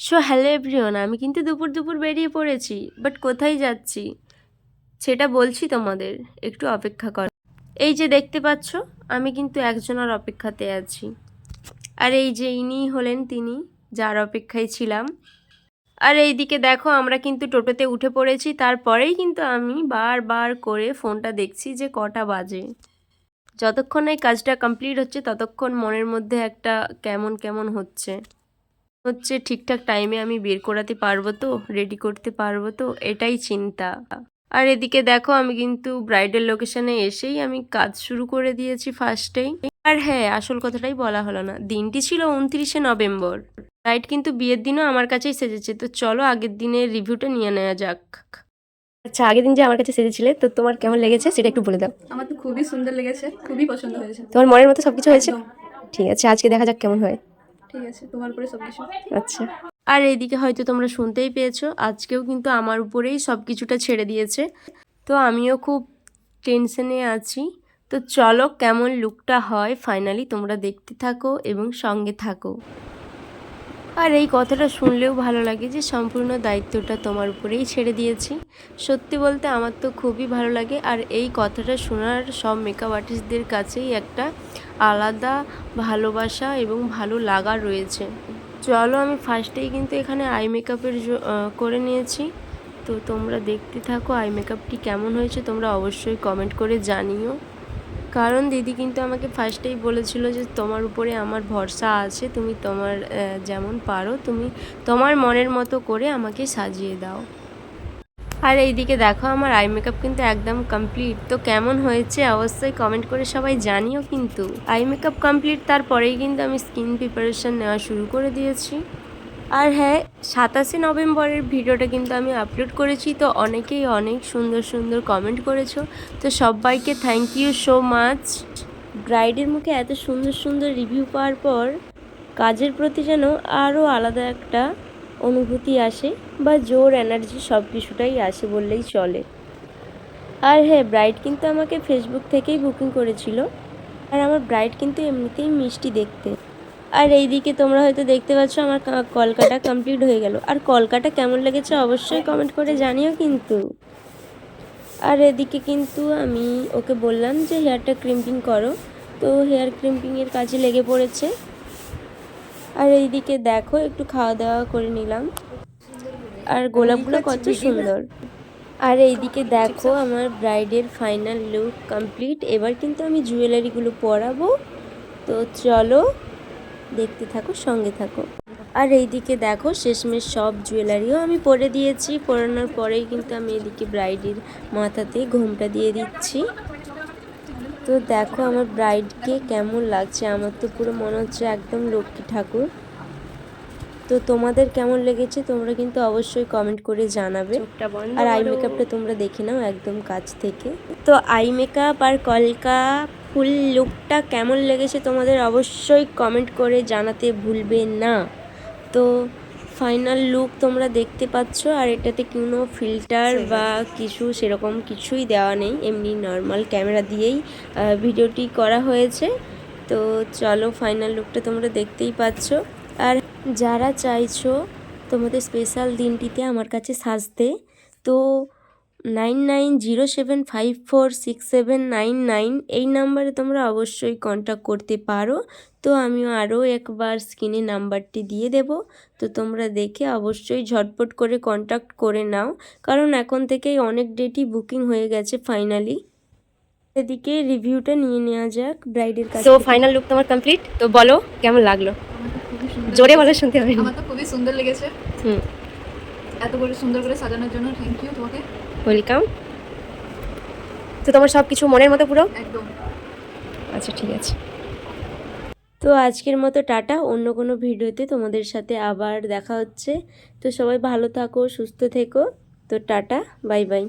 So hello everyone আমি কিন্তু দুপুর দুপুর বেরিয়ে পড়েছি বাট কোথায় যাচ্ছি? সেটা বলছি তোমাদের, একটু অপেক্ষা কর। এই যে দেখতে পাচ্ছ, আমি কিন্তু একজনের অপেক্ষাতে আছি। আর এই যে ইনি হলেন তিনি, যার অপেক্ষায় ছিলাম। আর এইদিকে দেখো, আমরা কিন্তু টোটোতে উঠে পড়েছি, তারপরেই কিন্তু আমি বারবার করে ফোনটা দেখছি যে কটা বাজে। যতক্ষণ এই কাজটা কমপ্লিট হচ্ছে, ততক্ষণ মনের মধ্যে একটা কেমন কেমন হচ্ছে। হচ্ছে ঠিকঠাক টাইমে আমি বের করাতে পারব তো রেডি করতে পারব তো এটাই চিন্তা। আর এদিকে দেখো আমি কিন্তু ব্রাইডাল লোকেশনে এসেই আমি কাজ শুরু করে দিয়েছি ফার্স্টেই আর হ্যাঁ আসল কথাটাই বলা হলো না দিনটি ছিল উনত্রিশে নভেম্বর। ব্রাইড কিন্তু বিয়ের দিনও আমার কাছেই সেজেছে তো চলো আগের দিনের রিভিউটা নিয়ে নেওয়া যাক। আচ্ছা আগের দিন যে আমার কাছে সেজেছিলে তো তোমার কেমন লেগেছে সেটা একটু বলে দাও। আমার তো খুবই সুন্দর লেগেছে খুবই পছন্দ হয়েছে। তোমার মনের মতো সবকিছু হয়েছে? ঠিক আছে আজকে দেখা যাক কেমন হয়। ঠিক আছে, তোমার উপরে সব কিছু। আচ্ছা। আর এইদিকে হয়তো তোমরা শুনতেই পেয়েছ, আজকেও কিন্তু আমার উপরেই সব কিছুটা ছেড়ে দিয়েছে। তো আমিও খুব টেনশনে আছি। তো চলো কেমন লুকটা হয় ফাইনালি তোমরা দেখতে থাকো এবং সঙ্গে থাকো। আর এই কথাটা শুনলেও ভালো লাগে যে সম্পূর্ণ দায়িত্বটা তোমার উপরেই ছেড়ে দিয়েছি। সত্যি বলতে আমার তো খুবই ভালো লাগে। আর এই কথাটা শোনার সব মেকআপ আর্টিস্টদের কাছেই একটা আলাদা ভালোবাসা এবং ভালো লাগা রয়েছে। চলো আমি ফার্স্টেই কিন্তু এখানে আই মেকআপের করে নিয়েছি। তো তোমরা দেখতে থাকো আই মেকআপটি কেমন হয়েছে, তোমরা অবশ্যই কমেন্ট করে জানিও। কারণ দিদি কিন্তু আমাকে ফার্স্টেই বলেছিল যে তোমার উপরে আমার ভরসা আছে, তুমি তোমার যেমন পারো, তুমি তোমার মনের মতো করে আমাকে সাজিয়ে দাও। আর এইদিকে দেখো, আমার আই মেকআপ কিন্তু একদম কমপ্লিট তো কেমন হয়েছে অবশ্যই কমেন্ট করে সবাই জানিও কিন্তু। আই মেকআপ কমপ্লিট তারপরেই কিন্তু আমি স্কিন প্রিপারেশন নেওয়া শুরু করে দিয়েছি। আর হ্যাঁ সাতাশে নভেম্বরের ভিডিওটা কিন্তু আমি আপলোড করেছি, তো অনেকেই অনেক সুন্দর সুন্দর কমেন্ট করেছ। তো সবাইকে থ্যাংক ইউ সো মাচ ব্রাইডের মুখে এত সুন্দর সুন্দর রিভিউ পাওয়ার পর, কাজের প্রতি যেন আরও আলাদা একটা অনুভূতি আসে বা জোর এনার্জি সব কিছুটাই আসে বললেই চলে। আর হ্যাঁ ব্রাইড কিন্তু আমাকে ফেসবুক থেকেই বুকিং করেছিল। আর আমার ব্রাইড কিন্তু এমনিতেই মিষ্টি দেখতে। আর এইদিকে তোমরা হয়তো দেখতে পাচ্ছ আমার কলকাটা কমপ্লিট হয়ে গেল। আর কলকাটা কেমন লেগেছে অবশ্যই কমেন্ট করে জানিও কিন্তু। আর এদিকে কিন্তু আমি ওকে বললাম যে হেয়ারটা ক্রিম্পিং করো। তো হেয়ার ক্রিম্পিংয়ের কাজে লেগে পড়েছে। আর এইদিকে দেখো একটু খাওয়া দাওয়া করে নিলাম। আর গোলাপগুলো কত সুন্দর। আর এইদিকে দেখো আমার ব্রাইডের ফাইনাল লুক কমপ্লিট। এবার কিন্তু আমি জুয়েলারিগুলো পরাবো। তো চলো দেখতে থাকো সঙ্গে থাকো। আর এইদিকে দেখো শেষমেশ সব জুয়েলারিও আমি পরে দিয়েছি। পরানোর পরেই কিন্তু আমি এদিকে ব্রাইডের মাথাতে ঘোমটা দিয়ে দিচ্ছি। তো দেখো আমার ব্রাইডকে কেমন লাগছে। আমার তো পুরো মনে হচ্ছে একদম লক্ষ্মী ঠাকুর। তো তোমাদের কেমন লেগেছে তোমরা কিন্তু অবশ্যই কমেন্ট করে জানাবে। আর আই মেকআপটা তোমরা দেখে নাও একদম কাছ থেকে। তো আই মেকআপ আর কলকা ফুল লুকটা কেমন লেগেছে তোমাদের অবশ্যই কমেন্ট করে জানাতে ভুলবে না। তো ফাইনাল লুক তোমরা দেখতে পাচ্ছ আর এটাতে কোনো ফিল্টার বা কিছু সেরকম কিছুই দেওয়া নেই এমনি নর্মাল ক্যামেরা দিয়েই ভিডিওটি করা হয়েছে। তো চলো ফাইনাল লুকটা তোমরা দেখতেই পাচ্ছ। আর যারা চাইছো তোমাদের স্পেশাল দিনটিতে আমার কাছে সাজতে তো nine nine zero seven five four six seven nine nine এই নাম্বারে তোমরা অবশ্যই কন্ট্যাক্ট করতে পারো। তো আমি আরও একবার স্ক্রিনে নাম্বারটি দিয়ে দেব। তো তোমরা দেখে অবশ্যই ঝটপট করে কন্ট্যাক্ট করে নাও। কারণ এখন থেকেই অনেক ডেটই বুকিং হয়ে গেছে ফাইনালি এদিকে রিভিউটা নিয়ে নেওয়া যাক ব্রাইডের কাছে তো ফাইনাল লুক তোমার কমপ্লিট তো বলো কেমন লাগল? জোরে বলে শুনতে হবে। আমার তো খুবই সুন্দর লেগেছে। হুম। এত করে সুন্দর করে সাজানোর জন্য থ্যাংক ইউ তোমাকে। ওয়েলকাম তো তোমার সব কিছু মনের মতো পুরো? একদম। আচ্ছা ঠিক আছে। তো আজকের মতো টাটা অন্য কোনো ভিডিওতে তোমাদের সাথে আবার দেখা হচ্ছে। তো সবাই ভালো থাকো সুস্থ থেকো। তো টাটা বাই বাই।